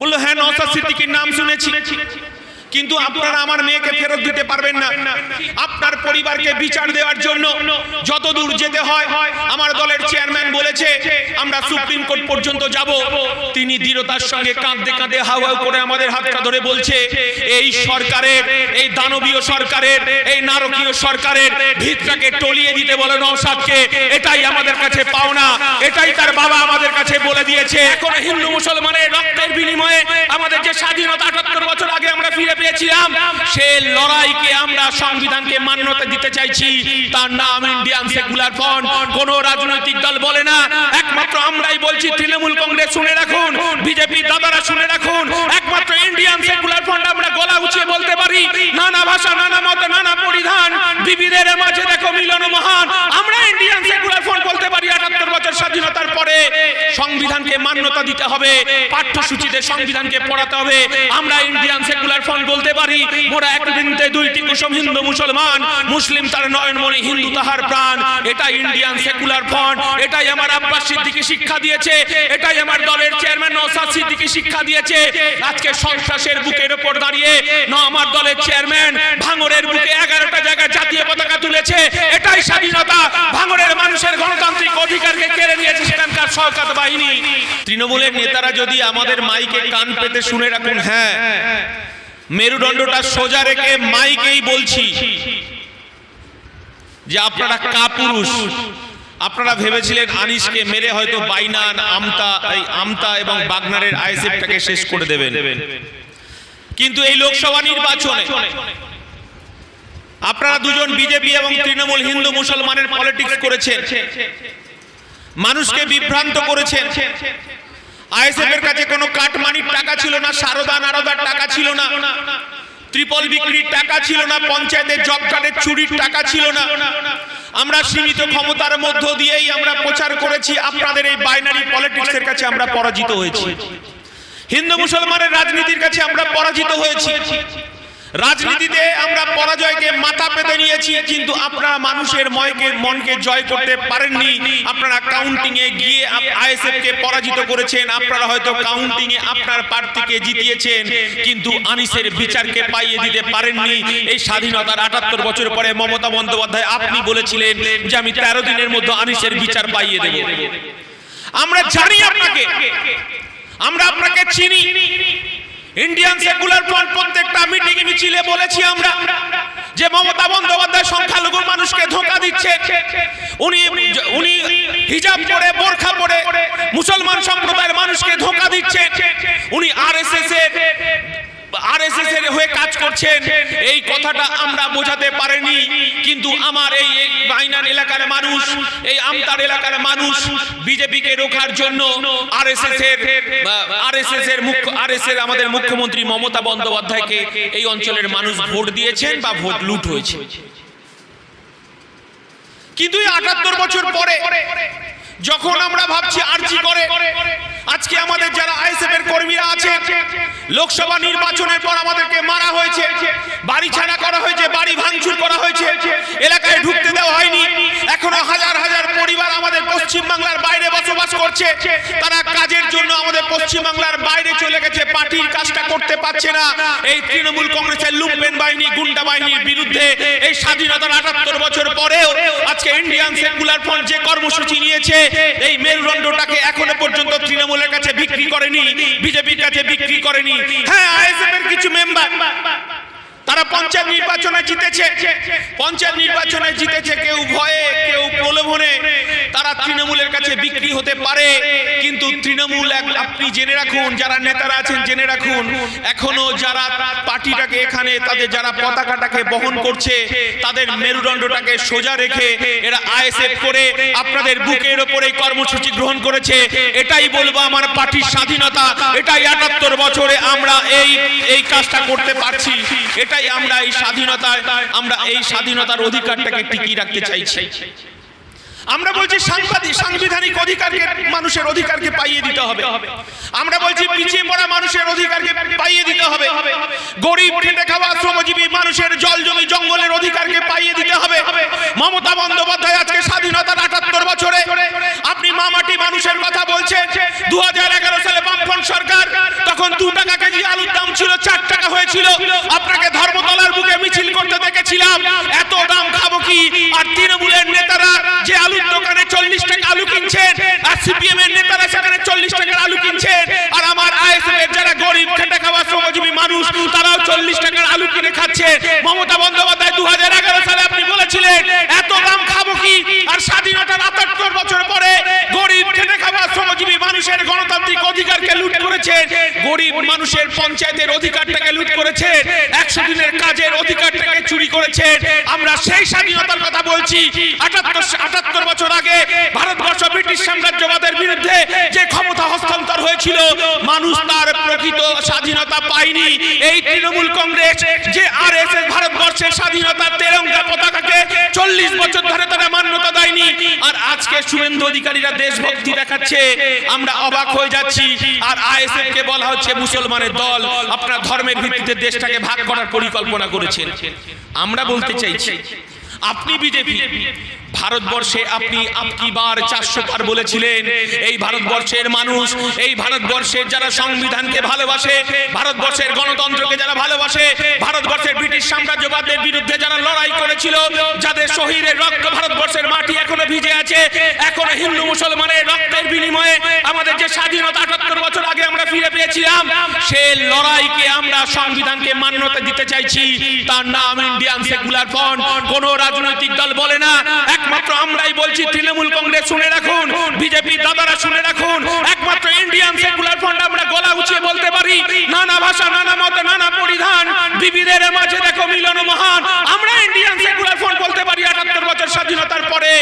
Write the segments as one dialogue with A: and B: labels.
A: বলল হ্যাঁ নওসাদ সিদ্দিকীর নাম শুনেছি। কিন্তু আপনারা আমার মেয়েকে ফেরত দিতে পারবেন না। আপনার পরিবারকে বিচার দেওয়ার জন্য যত দূর যেতে হয় আমার দলের চেয়ারম্যান বলেছে আমরা সুপ্রিম কোর্ট পর্যন্ত যাব। তিনি দৃঢ়তার সঙ্গে কাঁদতে কাঁদতে হাউ হাউ করে আমাদের হাতটা ধরে বলছে এই সরকারের এই দানবীয় সরকারের এই নারকীয় সরকারের ভিতটাকে টলিয়ে দিতে বলে নওসাদকে এটাই আমাদের কাছে পাওনা এটাই তার বাবা আমাদের কাছে বলে দিয়েছে এখন হিন্দু মুসলমানের রক্তের বিনিময়ে আমাদের যে স্বাধীনতা আটাত্তর বছর আগে আমরা ফিরে পেয়েছিলাম। সে লড়াইকে আমরা সংবিধানকে মান্যতা দিতে চাইছি। তার নাম ইন্ডিয়ান সেকুলার ফ্রন্ট কোন রাজনৈতিক দল বলে না। একমাত্র আমরাই বলছি, তৃণমূল কংগ্রেস শুনে রাখুন, বিজেপি দাদারা শুনে রাখুন। একমাত্র ইন্ডিয়ান সেকুলার ফ্রন্ট আমরা গলা উঁচিয়ে বলতে পারি। নানা ভাষা, নানা মত, নানা পরিধান। বিবিধের মাঝে দেখো মিলন মহান। আমরা ইন্ডিয়ান সেকুলার ফ্রন্ট বলতে পারি, আটাত্তর বছর স্বাধীনতার পরে সংবিধানকে মান্যতা দিতে হবে। পাঠ্যসূচিতে সংবিধানকে পড়াতে হবে। আমরা ইন্ডিয়ান সেকুলার ফ্রন্ট বলতে পারি, মোরা এক বিন্দুতে দুইটি কুসুম হিন্দু মুসলমান, মুসলিম তার নয়নমণি হিন্দু তাহার প্রাণ। এটা ইন্ডিয়ান সেকুলার ফ্রন্ট এটাই আমার আব্বাস সিদ্দিকি শিক্ষা দিয়েছে, এটাই আমার দলের চেয়ারম্যান নওসাদ সিদ্দিকি শিক্ষা দিয়েছে। আজকে সন্ত্রাসের বুকের উপর দাঁড়িয়ে ন আমার দলের চেয়ারম্যান ভাঙরের বুকে এগারোটা জায়গায় জাতীয় পতাকা তুলেছে। এটাই স্বাধীনতা। ভাঙরের মানুষের গণতান্ত্রিক অধিকারকে কেড়ে নিয়েছে সেখানকার সরকার বাহিনী। তৃণমূলের নেতারা যদি আমাদের মাইকে কান পেতে শুনে রাখুন হ্যাঁ। মেরুদণ্ডটা সোজা রেখে মাইকেই বলছি যে আপনারা কাপুরুষ। আপনারা ভেবেছিলেন আনিসকে মেরে হয়তো বাইনান, আমতা, এই আমতা এবং বাগনারের আইএসএফটাকে শেষ করে দেবেন। কিন্তু এই লোকসভা নির্বাচনে আপনারা দুজন বিজেপি এবং তৃণমূল হিন্দু মুসলমানের পলিটিক্স করেছেন। মানুষকে বিভ্রান্ত করেছেন। আইএসএফ এর কাছে কোনো কাটমানির টাকা ছিল না, সারদা নারদার টাকা ছিল না, ত্রিপল বিক্রির টাকা ছিল না, পঞ্চায়েতের জব কার্ডের চুরির টাকা ছিল না। আমরা সীমিত ক্ষমতার মধ্য দিয়েই আমরা প্রচার করেছি, আপনাদের এই বাইনারি পলিটিক্সের কাছে আমরা পরাজিত হয়েছি। হিন্দু মুসলমানের রাজনীতির কাছে আমরা পরাজিত হয়েছি। রাজনীতিতে আমরা পরাজয়কে মাথা পেতে নিয়েছি, কিন্তু আপনারা মানুষের ময়কে, মনকে জয় করতে পারেননি। আপনারা কাউন্টিং এ গিয়ে আইএসএফ কে পরাজিত করেছেন। আপনারা হয়তো কাউন্টিং এ আপনার প্রার্থীকে জিতিয়েছেন, কিন্তু আনিসের বিচারকে পাইয়ে দিতে পারেননি। এই স্বাধীনতার আটাত্তর বছর পরে মমতা বন্দ্যোপাধ্যায় আপনি বলেছিলেন যে আমি তেরো দিনের মধ্যে আনিসের বিচার পাইয়ে দেব। আমরা জানি আপনাকে। আমরা আপনাকে চিনি। ইন্ডিয়ান সেকুলার ফ্রন্ট প্রত্যেকটা মিটিং মিছিলে বলেছি আমরা যে মমতা বন্দ্যোপাধ্যায় সংখ্যালঘু মানুষকে ধোকা দিচ্ছে। উনি উনি হিজাব পরে, বোরখা পরে মুসলমান সম্প্রদায়ের মানুষকে ধোকা দিচ্ছে। করছেন এই কথাটা আমরা বোঝাতে পারিনি, কিন্তু আমার এই বাইনান এলাকার মানুষ, এই আমতার এলাকার মানুষ বিজেপিকে রোখার জন্য আরএসএস এর আরএসএস এর মুখ্য আমাদের মুখ্যমন্ত্রী মমতা বন্দ্যোপাধ্যায়কে এই অঞ্চলের মানুষ ভোট দিয়েছেন বা ভোট লুট হয়েছে। কিন্তু এই আটাত্তর বছর পরে যখন আমরা ভাবছি আর্জি করে আজকে আমাদের যারা আইএসএফ এর কর্মীরা আছে লোকসভা নির্বাচনের পর আমাদেরকে মারা হয়েছে বাড়ি ছাড়া করা হয়েছে বাড়ি ভাঙচুর করা হয়েছে এলাকায় ঢুকতে দেওয়া হয়নি। করছে, তারা কাজের জন্য আমাদের পশ্চিম বাংলার বাইরে চলে গেছে, পার্টির কাজটা করতে পারছে না। এই তৃণমূল কংগ্রেসের লুম্পেন বাহিনী, গুন্ডা বাহিনীর বিরুদ্ধে এই স্বাধীনতার আটাত্তর বছর পরেও আজকে ইন্ডিয়ান সেকুলার ফ্রন্ট যে কর্মসূচি নিয়েছে, এই মেরুদণ্ডটাকে এখনও পর্যন্ত তৃণমূলের কাছে বিক্রি করেনি, বিজেপির কাছে বিক্রি করেনি। হ্যাঁ আইএসএফ এর কিছু মেম্বার তারা পঞ্চায়েত নির্বাচনে জিতেছে। পঞ্চায়েত নির্বাচনে জিতেছে কেউ ভয়ে, কেউ প্রলোভনে। তারা তৃণমূলের কাছে বিক্রি হতে পারে, কিন্তু তৃণমূল আপনি জেনে রাখুন, যারা নেতারা আছেন জেনে রাখুন, এখনও যারা পার্টিটাকে এখানে, তাদের যারা পতাকাটাকে বহন করছে, তাদের মেরুদণ্ডটাকে সোজা রেখে এরা আইএসএফ করে আপনাদের বুকের ওপরে কর্মসূচি গ্রহণ করেছে। এটাই বলব আমার পার্টির স্বাধীনতা, এটাই আটাত্তর বছরে আমরা এই এই কাজটা করতে পারছি। এটাই আমরা এই স্বাধীনতায় আমরা এই স্বাধীনতার অধিকারটাকে টিকিয়ে রাখতে চাইছি। আমরা বলছি সাংবাদিক, সাংবিধানিক অধিকারকে মানুষের অধিকারকে পাইয়ে দিতে হবে। আমরা বলছি পিছিয়ে পড়া মানুষের অধিকারকে পাইয়ে দিতে হবে। গরিব, খেটে খাওয়া শ্রমজীবী মানুষের জল জমি জঙ্গলের অধিকারকে পাইয়ে দিতে হবে। মমতা বন্দ্যোপাধ্যায় আজকে স্বাধীনতার আটাত্তর বছরে আপনি মামাটি মানুষের কথা বলছেন। দু হাজার এগারো সালে বামফ্রন্ট সরকার, তখন দু টাকা কেজি আলুর দাম ছিল, চার টাকা হয়েছিল আপনাকে ধর্মতলার বুকে মিছিল করতে এত দাম খাব কি? আর তৃণমূলের নেতারা যে আলুর দোকানে চল্লিশ টাকা আলু কিনছেন, আর সিপিএম এর নেতারা সেখানে চল্লিশ টাকার আলু কিনছেন, আর আমার আইএসএফ যারা গরিব খেটে খাওয়া শ্রমজীবী মানুষ, তারাও চল্লিশ টাকার আলু কিনে খাচ্ছে। মমতা বন্দ্যোপাধ্যায় দু হাজার এগারো সালে আপনি বলেছিলেন, এত দাম খাব কি? আর স্বাধীনতার আটাত্তর বছর পরে গরিব খেটে খাওয়া শ্রমজীবী মানুষের গণতান্ত্রিক অধিকারকে লুট করেছে গরিব মানুষের পঞ্চায়েতের অধিকারটাকে লুট করেছে একশো দিনের কাজের অধিকারটাকে চুরি করেছেন আমরা সেই স্বাধীনতার কথা বলছি। আটাত্তর বছর আগে ভারতবর্ষ ব্রিটিশ সাম্রাজ্যবাদের বিরুদ্ধে যে ক্ষমতা হস্তান্তর হয়েছিল, মানুষ তার প্রকৃত স্বাধীনতা পায়নি। এই তৃণমূল কংগ্রেস, যে আর এস এস ভারতবর্ষের স্বাধীনতার তেরঙ্গা পতাকাকে চল্লিশ বছর ধরে তারা মান্যতা আর আজকে শুভেন্দু অধিকারীরা দেশভক্তি দেখাচ্ছে। আমরা অবাক হয়ে যাচ্ছি। আর আইএসএফ কে বলা হচ্ছে মুসলমানের দল। আপনারা ধর্মের ভিত্তিতে দেশটাকে ভাগ করার পরিকল্পনা করেছেন। আমরা বলতে চাইছি। আপনি বিজেপি। ভারতবর্ষে আপনি আপকি বার চারশো বার বলেছিলেন, এই ভারতবর্ষের মানুষ, এই ভারতবর্ষের যারা সংবিধানকে ভালোবাসে, ভারতবর্ষের গণতন্ত্রকে যারা ভালোবাসে, ভারতবর্ষের ব্রিটিশ সাম্রাজ্যবাদের বিরুদ্ধে যারা লড়াই করেছিল, যাদের শহীদের রক্ত ভারতবর্ষের মাটি এখনও ভিজে আছে, এখনও হিন্দু মুসলমানের রক্তের বিনিময়ে আমাদের যে স্বাধীনতা আটাত্তর বছর আগে আমরা ফিরে পেয়েছিলাম, সে লড়াইকে আমরা সংবিধানকে মান্যতা দিতে চাইছি, তার নাম ইন্ডিয়ান সেকুলার ফ্রন্ট কোন রাজনৈতিক দল বলে না। একমাত্র আমরাই বলছি, তৃণমূল কংগ্রেস শুনে রাখুন, বিজেপি দাদারা শুনে রাখুন। একমাত্র ইন্ডিয়ান সেকুলার ফ্রন্ট আমরা গলা উঁচিয়ে বলতে পারি। নানা ভাষা, নানা মত, নানা পরিধান বিবিধের মাঝে দেখো মিলন মহান। আমরা ইন্ডিয়ান সেকুলার ফ্রন্ট বলতে পারি, আটাত্তর বছর স্বাধীনতার পরে।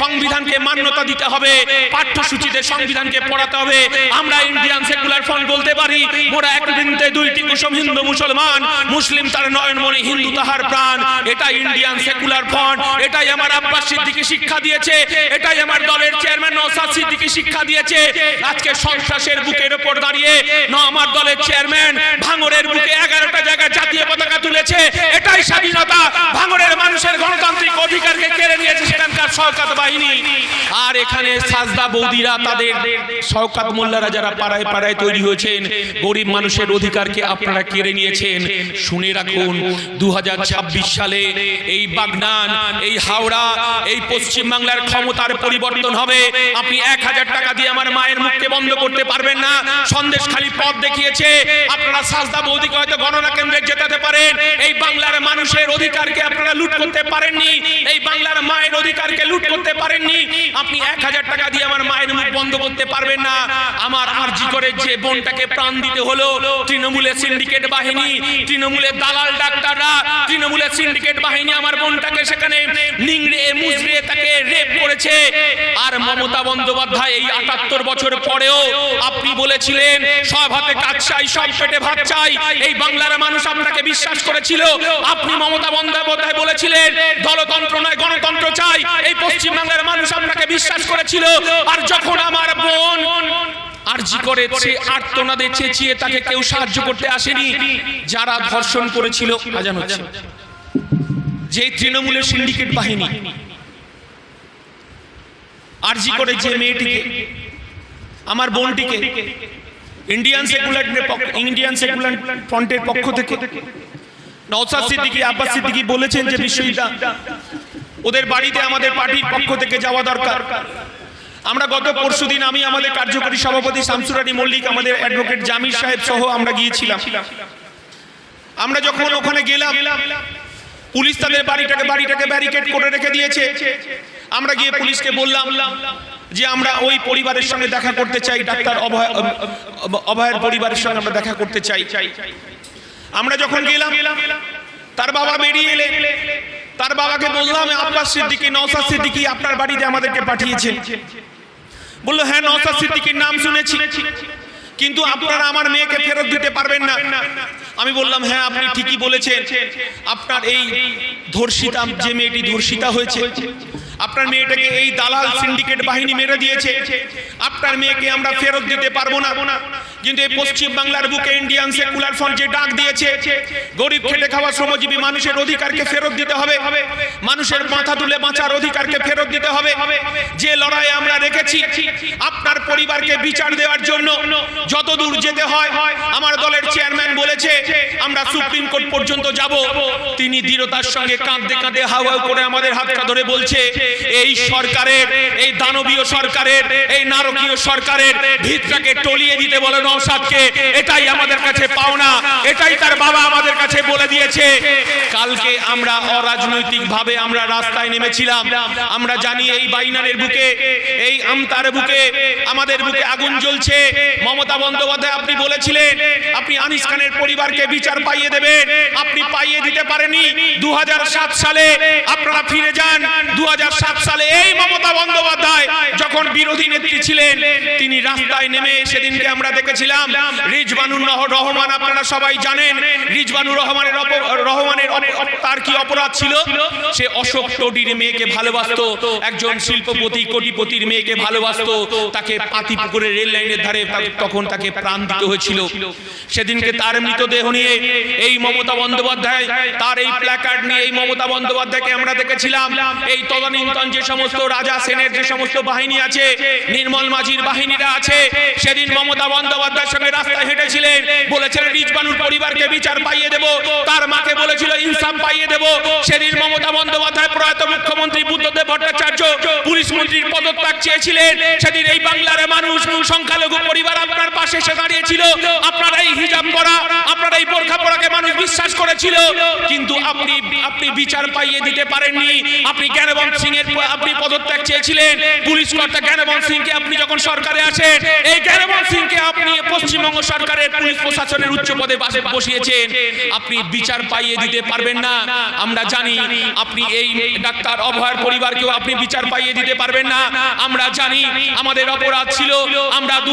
A: সংবিধানকে মান্যতা দিতে হবে, পাঠ্যসূচিতে সংবিধানকে পড়াতে হবে। আমরা ইন্ডিয়ান সেকুলার ফ্রন্ট বলতে পারি, মোরা এক বিন্দুতে দুইটি কুসুম হিন্দু মুসলমান, মুসলিম তার নয়নমণি হিন্দু তাহার প্রাণ। এটা ইন্ডিয়ান সেকুলার ফ্রন্ট এটাই আমার আব্বাস সিদ্দিকি শিক্ষা দিয়েছে, এটাই আমার দলের চেয়ারম্যান নওসাদ সিদ্দিকি শিক্ষা দিয়েছে। আজকে সন্ত্রাসের বুকের উপর দাঁড়িয়ে ন আমার দলের চেয়ারম্যান ভাঙরের বুকে এগারোটা জায়গায় জাতীয় পতাকা তুলেছে, এটাই স্বাধীনতা। ভাঙরের মানুষের গণতান্ত্রিক অধিকারকে কেড়ে নিয়েছে সেখানকার সরকার বাহিনী। আর এখানে সাজদা বৌদিরা তাদের শওকাত মোল্লারা যারা পাড়ায় পাড়ায় তৈরি হয়েছেন, গরিব মানুষের অধিকারকে আপনারা কেড়ে নিয়েছেন। শুনে রাখুন দু হাজার ছাব্বিশ সালে এই বাগনান এই হাওড়া, এই পশ্চিম বাংলার ক্ষমতার পরিবর্তন হবে। আপনি এক হাজার টাকা দিয়ে আমার মায়ের মুখকে বন্ধ করতে পারবেন না। সন্দেশ খালি পথ দেখিয়েছে। আপনারা সাজদা বৌদিকে হয়তো গণনা কেন্দ্রে জেতাতে পারেন। এই বাংলার মানুষের অধিকারকে আপনারা লুট করতে পারেননি। এই বাংলার মায়ের অধিকারকে লুট করতে পারেননি। আপনি এক হাজার টাকা দিয়ে আমার মায়ের মুখ বন্ধ করতে পারবেন না। আমার আর্জি করে যে বোনটাকে প্রাণ দিতে হলো তৃণমূলের সিন্ডিকেট বাহিনী তৃণমূলের দালাল ডাক্তাররা তৃণমূলের সিন্ডিকেট বাহিনী আমার বোনটাকে সেখানে নিংড়ে মুজড়ে তাকে রেপ করেছে। আর মমতা বন্দ্যোপাধ্যায় এই আটাত্তর বছর পরেও আপনি বলেছিলেন, সব হাতে কাজ চাই, সব পেটে ভাত চাই। এই বাংলার মানুষ আপনাকে বিশ্বাস করেছিল। আপনি মমতা বন্দ্যোপাধ্যায় বলেছিলেন নয়, গণতন্ত্র চাই। এই পশ্চিম বাংলার মানুষ আপনাকে বিশ্বাস করেছিল। আর যখন আমার বোন আরজি করে সে আর্তনাদে চেঁচিয়ে তাকে কেউ সাহায্য করতে আসেনি, যারা ধর্ষণ করেছিল, আজান হচ্ছে। যে তৃণমূলের সিন্ডিকেট বাহিনী আরজি করে যে মেয়েটিকে আমার বোনটিকে ইন্ডিয়ান সেকুলার ইন্ডিয়ান সেকুলার ফ্রন্টের পক্ষ থেকে নওসাদ সিদ্দিকী আব্বাস সিদ্দিকী বলেছেন যে বিশ্ববিদ্যা ওদের বাড়িতে আমাদের পার্টির পক্ষ থেকে যাওয়া দরকার। আমরা গত পরশুদিন আমি আমাদের কার্যকরী সভাপতি শামসুর আলী মল্লিক আমাদের অ্যাডভোকেট জামির সাহেব সহ আমরা গিয়েছিলাম। আমরা যখন ওখানে গেলাম পুলিশ তাদের বাড়িটাকে বাড়িটাকে ব্যারিকেড করে রেখে দিয়েছে। আমরা গিয়ে পুলিশকে বললাম যে আমরা ওই পরিবারের সঙ্গে দেখা করতে চাই ডাক্তার অভয় অভয়ের পরিবারের সঙ্গে আমরা দেখা করতে চাই। আমরা যখন গেলাম তার বাবা বেরিয়ে এলে তার বাবাকে বললাম আব্বাস সিদ্দিকী নওসাদ সিদ্দিকী আপনার বাড়িতে আমাদেরকে পাঠিয়েছেন। বলল হ্যাঁ নওসাদ সিদ্দিকীর নাম শুনেছি। কিন্তু আপনারা আমার মেয়েকে ফেরত দিতে পারবেন না। আমি বললাম হ্যাঁ আপনি ঠিকই বলেছেন। আপনার এই ধর্ষিতা যে মেয়েটি ধর্ষিতা হয়েছে আপনার মেয়েটাকে এই দালাল সিন্ডিকেট বাহিনী মেরে দিয়েছে। আপনার মেয়েকে আমরা ফেরত দিতে পারব না। কিন্তু পশ্চিম বাংলার বুকে ইন্ডিয়ান সেকুলার ফ্রন্ট যে ডাক দিয়েছে, গরিব খেটে খাওয়া শ্রমজীবী মানুষের অধিকারকে ফেরত দিতে হবে, মানুষের মাথা তুলে বাঁচার অধিকারকে ফেরত দিতে হবে, যে লড়াই আমরা রেখেছি, আপনার পরিবারকে বিচার দেওয়ার জন্য যত দূর যেতে হয়, আমার দলের চেয়ারম্যান বলেছে, আমরা সুপ্রিম কোর্ট পর্যন্ত যাব, তিনি দৃঢ়তার সঙ্গে কাঁদতে কাঁদতে হাওয়া করে আমাদের হাতটা ধরে বলছে, এই সরকারের, এই দানবীয় সরকারের, এই নারকীয় সরকারের ভিতটাকে টলিয়ে দিতে বলে নৌসাদকে এটাই আমাদের কাছে পাওনা, এটাই তার বাবা আমাদের কাছে বলে দিয়েছে। কালকে আমরা অরাজনৈতিক ভাবে আমরা রাস্তায় নেমেছিলাম। আমরা জানি এই বাইনারের বুকে, এই আমতার বুকে, আমাদের বুকে আগুন জ্বলছে। মমতা বন্দ্যোপাধ্যায়, আপনি বলেছিলেন, আপনি আনিস খানের পরিবারকে বিচার পাইয়ে দেবেন। আপনি পাইয়ে দিতে পারেনি দু হাজার সাত সালে আপনারা ফিরে যান। দু হাজার সাত সালে এই মমতা বন্দ্যোপাধ্যায় যখন বিরোধী নেত্রী ছিলেন, তিনি রাস্তায় নেমে সেদিনকে আমরা দেখেছিলাম রিজবানুর রহমান আপনারা সবাই জানেন রিজবানুর রহমানের রহমানের তার কি অপরাধ ছিল? সে অশোক টডির মেয়েকে ভালোবাসতো, একজন শিল্পপতি, কোটিপতির মেয়েকে ভালোবাসতো, তাকে পাতি পুকুরে রেল লাইনের ধারে তখন তাকে প্রাণ দিতে হয়েছিল। সেদিনকে তার মৃতদেহ নিয়ে এই মমতা বন্দ্যোপাধ্যায়, তার এই প্ল্যাকার্ড নিয়ে এই মমতা বন্দ্যোপাধ্যায়কে আমরা দেখেছিলাম। এই তদানীন্তন যে সমস্ত রাজা, সেনের যে সমস্ত বাহিনী আছে, নির্মল মাঝির বাহিনীরা আছে, সেদিন মমতা বন্দ্যোপাধ্যায়ের সঙ্গে রাস্তায় হেঁটেছিলেন। বলেছিলেন, রিজবানুর পরিবারকে বিচার পাইয়ে দেব। তার মাকে বলেছিল ইনসাফ পাইয়ে দেব। সেদিন মমতা বন্দ্যোপাধ্যায় প্রয়াত মুখ্যমন্ত্রী বুদ্ধদেব ভট্টাচার্য পুলিশ মন্ত্রীর পদত্যাগ চেয়েছিলেন। সেদিন এই বাংলার মানুষ, সংখ্যালঘু পরিবার আপনার পাশে এসে দাঁড়িয়েছিল। আপনারা এই হিজাব করা আপনারা এই বোরখা পরাকে মানুষ বিশ্বাস করেছিল, কিন্তু আপনি আপনি বিচার পাইয়ে দিতে পারেননি। আপনি জ্ঞানবন্ত সিং এর আপনি পদত্যাগ চেয়েছিলেন। পুলিশ কর্তা জ্ঞানবন্ত সিংকে আপনি যখন সরকারে আসেন, এই জ্ঞানবন্ত সিংকে আপনি পশ্চিমবঙ্গ সরকারের পুলিশ প্রশাসনের উচ্চ পদে বাসে, বসিয়েছেন। আপনি বিচার পাইয়ে দিতে পারবেন না। আমরা জানি আপনি এই ডাক্তার অভয়ের পরিবারকেও আপনি বিচার পাইয়ে দিতে পারবেন না। আমরা জানি আমাদের অপরাধ ছিল, আমরা দু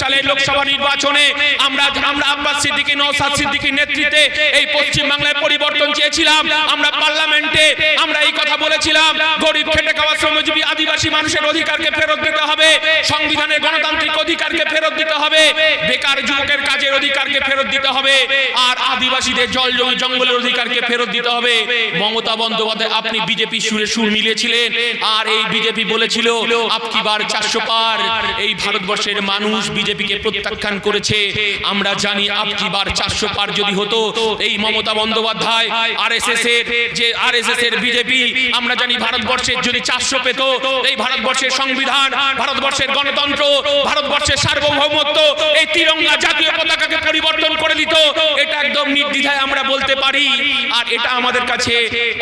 A: সালের লোকসভা নির্বাচনে আমরা আমরা আব্বাস সিদ্দিকী নওসাদ সিদ্দিকীর নেতৃত্বে এই পশ্চিম বাংলায় পরিবর্তন চেয়েছিলাম। আমরা পার্লামেন্টে আমরা এই কথা বলেছিলাম। গরিব খেটে খাওয়া শ্রমজীবী আদিবাসী মানুষের অধিকারকে ফেরত দিতে হবে। সংবিধানের গণতান্ত্রিক অধিকারকে ফেরত দিতে হবে। বেকার যুবকের কাজের অধিকারকে ফেরত দিতে হবে। আর আদিবাসীদের জল জমি জঙ্গলের অধিকারকে ফেরত দিতে হবে। মমতা বন্দ্যোপাধ্যায়, আপনি বিজেপি সুরে সুর মিলিয়েছিলেন। আর এই বিজেপি বলেছিল, আপকি বার চারশো পার। এই ভারতবর্ষের মানুষ বিজেপিকে প্রত্যাখ্যান করেছে। আমরা জানি আপকি বার চারশো পার যদি হতো, এই মমতা বন্দ্যোপাধ্যায় আরএসএস এর যে আরএসএস এর বিজেপি আমরা জানি ভারতবর্ষের যদি চারশো পেত, এই ভারতবর্ষের সংবিধান, ভারতবর্ষের গণতন্ত্র, ভারতবর্ষের সার্বভৌমত্ব, এই তিরঙ্গা জাতীয় পতাকাকে পরিবর্তন করে দিত, এটা একদম নির্দ্বিধায় আমরা বলতে পারি। আর এটা আমাদের কাছে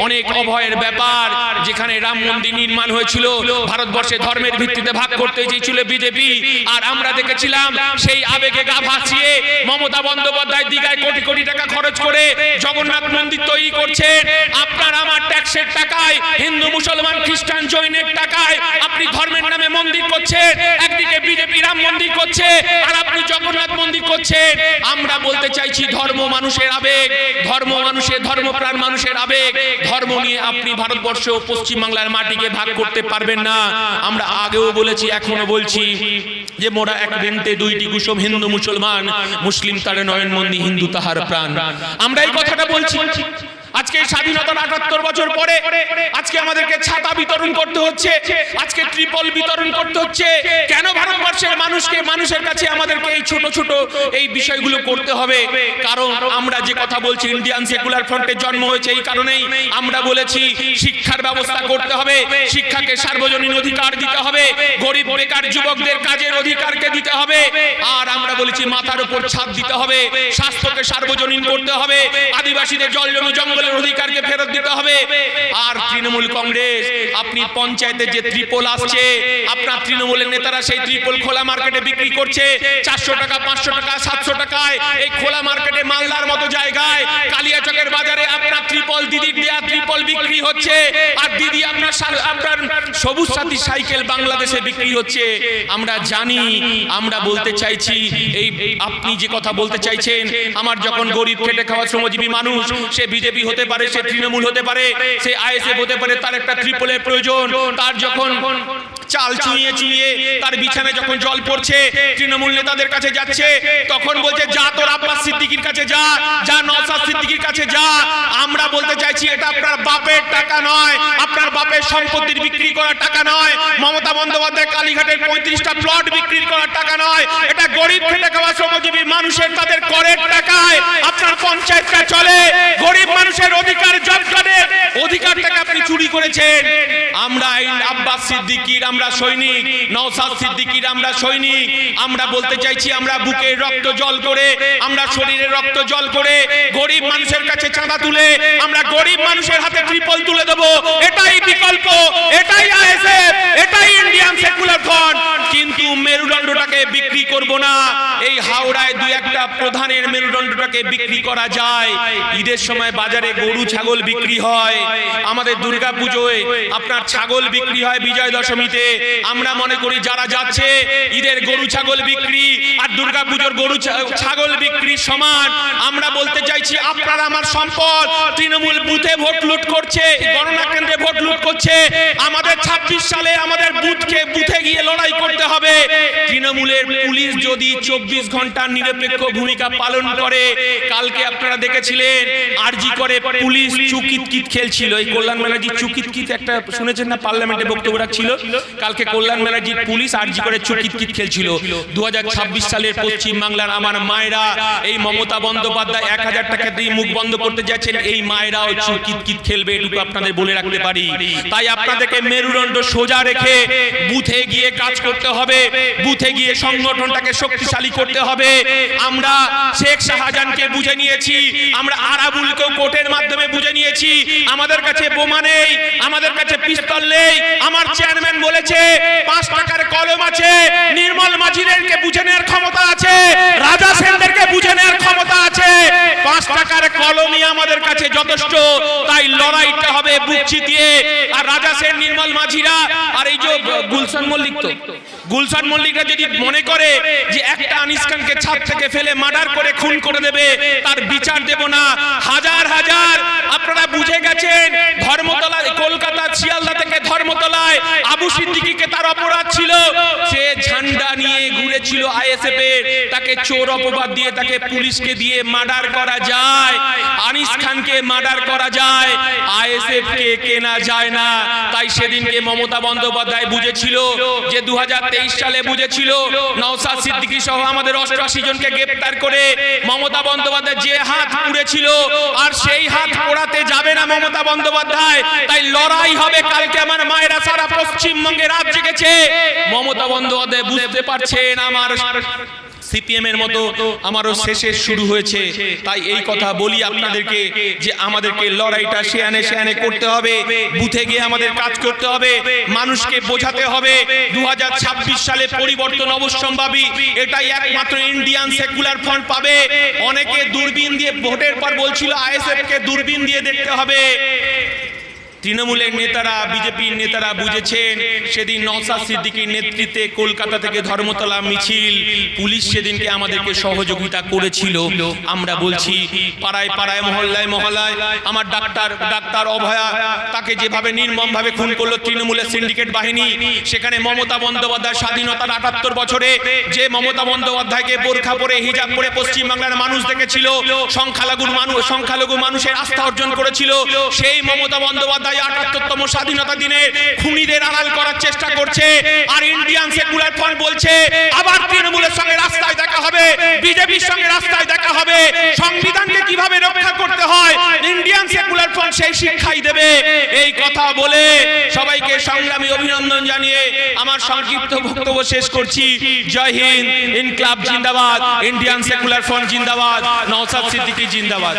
A: অনেক অভয়ের ব্যাপার, যেখানে রাম মন্দির নির্মাণ হয়েছিল, ভারতবর্ষে ধর্মের ভিত্তিতে ভাগ করতে চেয়েছিল বিজেপি আর আমরা দেখেছিলাম সেই আবেগে গা ভাসিয়ে মমতা বন্দ্যোপাধ্যায় দিঘায় কোটি কোটি টাকা খরচ করে জগন্নাথ মন্দির তৈরি করছে আপনার আমার ট্যাক্সের টাকায়, হিন্দু, মুসলমান, খ্রিস্টান, জৈনের টাকায় আপনি ধর্মের নামে মন্দির করছেন। একদিকে বিজেপি রাম মন্দির করছে, আর আপনি জগন্নাথ মন্দির করছেন আমরা বলতে চাইছি, ধর্ম মানুষের আবেগ, ধর্ম মানুষের ধর্মপ্রাণ মানুষের আবেগ। ধর্ম নিয়ে আপনি ভারতবর্ষ ও পশ্চিমবাংলার মাটিকে ভাগ করতে পারবেন না। আমরা আগেও বলেছি এখনও বলছি যে মোরা এক বেন্তে দুইটি কুসুম হিন্দু মুসলমান, মুসলিম তার নয়ন মন্দির হিন্দু তাহার প্রাণ। আমরা এই কথাটা বলছি। আজকে স্বাধীনতার আটাত্তর বছর পরে আজকে আমাদেরকে ছাতা বিতরণ করতে হচ্ছে। আজকে ত্রিপল বিতরণ করতে হচ্ছে। কেন ভারতবর্ষের মানুষকে মানুষের কাছে আমাদেরকে এই ছোট ছোট এই বিষয়গুলো করতে হবে? কারণ আমরা যে কথা বলছি ইন্ডিয়ান সেকুলার ফ্রন্টের জন্ম হয়েছে এই কারণেই আমরা বলেছি, শিক্ষার ব্যবস্থা করতে হবে। শিক্ষাকে সার্বজনীন অধিকার দিতে হবে। গরিব বেকার যুবকদের কাজের অধিকারকে দিতে হবে। আর আমরা বলেছি, মাথার উপর ছাদ দিতে হবে। স্বাস্থ্যকে সার্বজনীন করতে হবে। আদিবাসীদের জল জমি জঙ্গলের অধিকারকে ফেরত দিতে হবে। আর তৃণমূল কংগ্রেস, আপনি পঞ্চায়েতের যে আসছে, আপনার তৃণমূলের নেতারা সেই খোলা মার্কেটে বিক্রি করছে। চারশো টাকা, পাঁচশো টাকা, সাতশো টাকায় এই খোলা মার্কেটে মালদার মতো জায়গায় বাজারে আপনার ত্রিপল দিদির ত্রিপল বিক্রি হচ্ছে। আর দিদি আপনার আপনার সবুজ সাথী সাইকেল বাংলাদেশে বিক্রি হচ্ছে। আমরা জানি, আমরা বলতে চাইছি, এই আপনি যে কথা বলতে চাইছেন, আমার যখন গরিব খেটে খাওয়া শ্রমজীবী মানুষ, সে বিজেপি হতে পারে, সে তৃণমূল হতে পারে, সে আইএসএফ হতে পারে, তার একটা ত্রিপলের প্রয়োজন। তার যখন চাল চুইয়ে চুইয়ে তার বিছানায় যখন জল পড়ছে তৃণমূল নেতাদের কাছে যাচ্ছে তখন বলছে যা তোর আব্বাস সিদ্দিকির কাছে যা যা নওসাদ সিদ্দিকির কাছে যা আমরা বলতে চাইছি এটা আপনার বাপের টাকা নয় আপনার বাপের সম্পত্তির বিক্রি করার টাকা নয় মমতা বন্দ্যোপাধ্যায় কালীঘাটের পঁয়ত্রিশটা প্লট বিক্রি করার টাকা নয় এটা গরিব খেটে খাওয়া শ্রমজীবী মানুষের তাদের করের টাকায় আপনার পঞ্চায়েতটা চলে গরিব মানুষের অধিকার জবকার্ডের অধিকারটাকে আপনি চুরি করেছেন আমরা এই আব্বাস সিদ্দিকির আমরা সৈনিক নওসাদ সিদ্দিকির আমরা সৈনিক। আমরা বলতে চাইছি আমরা বুকের রক্ত জল করে আমরা শরীরের রক্ত জল করে গরিব মানুষের কাছে চাঁদা তুলে আমরা গরিব মানুষের হাতে ট্রিপল তুলে দেব। এটাই বিকল্প এটাই আইএসএফ এটাই ইন্ডিয়ান সেকুলার ফ্রন্ট। কিন্তু মেরুদণ্ডটাকে বিক্রি করব না। এই হাওড়ায় দুই একটা প্রধানের মেরুদণ্ডটাকে বিক্রি করা যায়। ঈদের সময় বাজারে গরু ছাগল বিক্রি হয়। আমাদের দুর্গাপুজোয় আপনার ছাগল বিক্রি হয় বিজয় দশমীতে আমরা মনে করি যারা যাচ্ছে, ঈদের গরু ছাগল বিক্রি আর দুর্গা পুজোর গরু ছাগল বিক্রি সমান। আমরা বলতে চাইছি, আপনার আমার সম্পদ। তৃণমূল বুথে ভোট লুট করছে, গণনা কেন্দ্রে ভোট লুট করছে। আমাদের ছাব্বিশ সালে আমাদের বুথকে, বুথে গিয়ে লড়াই করতে হবে। তৃণমূলের পুলিশ যদি চব্বিশ ঘণ্টার নিরপেক্ষ ভূমিকা পালন করে, কালকে আপনারা দেখেছিলেন, আরজি করে পুলিশ চুকিত কিত খেলছিল। এই কল্যাণ ব্যানার্জি চুকিত কিত একটা, শুনেছেন না, পার্লামেন্টে বক্তব্য রাখছিল? কালকে কল্যাণ ব্যানার্জির পুলিশ আরজি করে চুকিত খেলছিল। দু সালের পশ্চিম বাংলার আমার মায়েরা, এই মমতা বন্দ্যোপাধ্যায় এক হাজার টাকা দিয়ে মুখ বন্ধ করতে যাচ্ছেন, এই মায়েরাও চুকিত কিত খেলবে এটুকু আপনাদের বলে রাখতে পারি। তাই আপনাদেরকে মেরুদণ্ড সোজা রেখে বুথে গিয়ে কাজ করতে হবে, বুথে গিয়ে সংগঠনটাকে শক্তিশালী করতে হবে। আমরা শেখ শাহজাহানকে বুঝে নিয়েছি, আমরা আরাবুলকেও কোর্টের মাধ্যমে বুঝে নিয়েছি। আমাদের কাছে বোমা নেই, আমাদের কাছে পিস্তল নেই, আমার চেয়ারম্যান বলেছে পাঁচ টাকার কলম আছে, নির্মল মাঝিদেরকে বুঝে নেওয়ার ক্ষমতা আছে, রাজা সেনদেরকে বুঝে নেওয়ার ক্ষমতা আছে। পাঁচ টাকার কলমই আমাদের কাছে যথেষ্ট, তাই লড়াইটা হবে বুক চিতিয়ে আর রাজা সেন, নির্মল মাঝিরা, আর এই যে গুলশান মল্লিক তো, গুলশান মল্লিকরা যদি মনে করে যে একটা আনিস খানকে ছাদ থেকে ফেলে মার্ডার করে খুন করে দেবে, তার বিচার দেব না। হাজার হাজার, আপনারা বুঝে গেছেন ধর্মতলায় কলকাতা, শিয়ালদা ধর্মতলায় আবু সিদ্দিকিকে তার অপরাধ ছিল। সে ঝান্ডা নিয়ে ঘুরেছিল আইএসএফ এর তাকে চোর অপবাদ দিয়ে তাকে পুলিশকে দিয়ে মার্ডার করা যায়। আনিস খানকে মার্ডার করা যায় আইএসএফ কে কেনা যায় না। তাই সেদিনকে মমতা বন্দ্যোপাধ্যায় বুঝেছিল যে দু সালে বুঝেছিল নওসাদ সিদ্দিকী সহ আমাদের অষ্টআশি জনকে গ্রেপ্তার করে মমতা বন্দ্যোপাধ্যায় যে হাত পুড়েছিল আর সেই হাত পোড়াতে যাবে না মমতা বন্দ্যোপাধ্যায়। তাই লড়াই হবে কালকে আমার মায়েরা সারা পশ্চিমবঙ্গে রাত জেগেছে মমতা বন্দ্যোপাধ্যায় বুঝতে পারছেন আমার সিপিএম এর মতো আমারও শেষে শুরু হয়েছে। তাই এই কথা বলি আপনাদেরকে যে আমাদেরকে লড়াইটা শেয়ানে শেয়ানে করতে হবে বুথে গিয়ে আমাদের কাজ করতে হবে মানুষকে বোঝাতে হবে দু হাজার ছাব্বিশ সালে পরিবর্তন অবশ্যম্ভাবী এটাই একমাত্র ইন্ডিয়ান সেকুলার ফ্রন্ট পাবে। অনেকে দূরবীন দিয়ে ভোটের পর বলছিল আইএসএফ কে দূরবীন দিয়ে দেখতে হবে। তৃণমূলের নেতারা, বিজেপির নেতারা বুঝেছেন, সেদিন নওসাদ সিদ্দিকীর নেতৃত্বে কলকাতা থেকে ধর্মতলা মিছিল, পুলিশ সেদিনকে আমাদেরকে সহযোগিতা করেছিল। আমরা বলছি, পাড়ায় পাড়ায়, মহল্লায় মহল্লায়, আমার ডাক্তার ডাক্তার অভয়া তাকে যেভাবে নির্মমভাবে খুন করল তৃণমূলের সিন্ডিকেট বাহিনী, সেখানে মমতা বন্দ্যোপাধ্যায় স্বাধীনতার আটাত্তর বছরে যে মমতা বন্দ্যোপাধ্যায়কে বোরখা পরে, হিজাব পরে পশ্চিমবাংলার মানুষ দেখেছিল সংখ্যালঘু মানুষ, সংখ্যালঘু মানুষের আস্থা অর্জন করেছিল, সেই মমতা বন্দ্যোপাধ্যায় আটাত্তরতম স্বাধীনতা দিনে খুনিদের আড়াল করার চেষ্টা করছে, আর ইন্ডিয়ান সেকুলার ফ্রন্ট বলছে, আবার তৃণমূলের সঙ্গে রাস্তায় দেখা হবে, বিজেপির সঙ্গে রাস্তায় দেখা হবে, সংবিধানকে কীভাবে রক্ষা করতে হয় ইন্ডিয়ান সেকুলার ফ্রন্ট সেই শিক্ষাই দেবে। এই কথা বলে সবাইকে সংগ্রামী অভিনন্দন জানিয়ে আমার সংক্ষিপ্ত বক্তব্য শেষ করছি। জয় হিন্দ, ইনকলাব জিন্দাবাদ ইন্ডিয়ান সেকুলার ফ্রন্ট জিন্দাবাদ নওসাদ জিন্দাবাদ।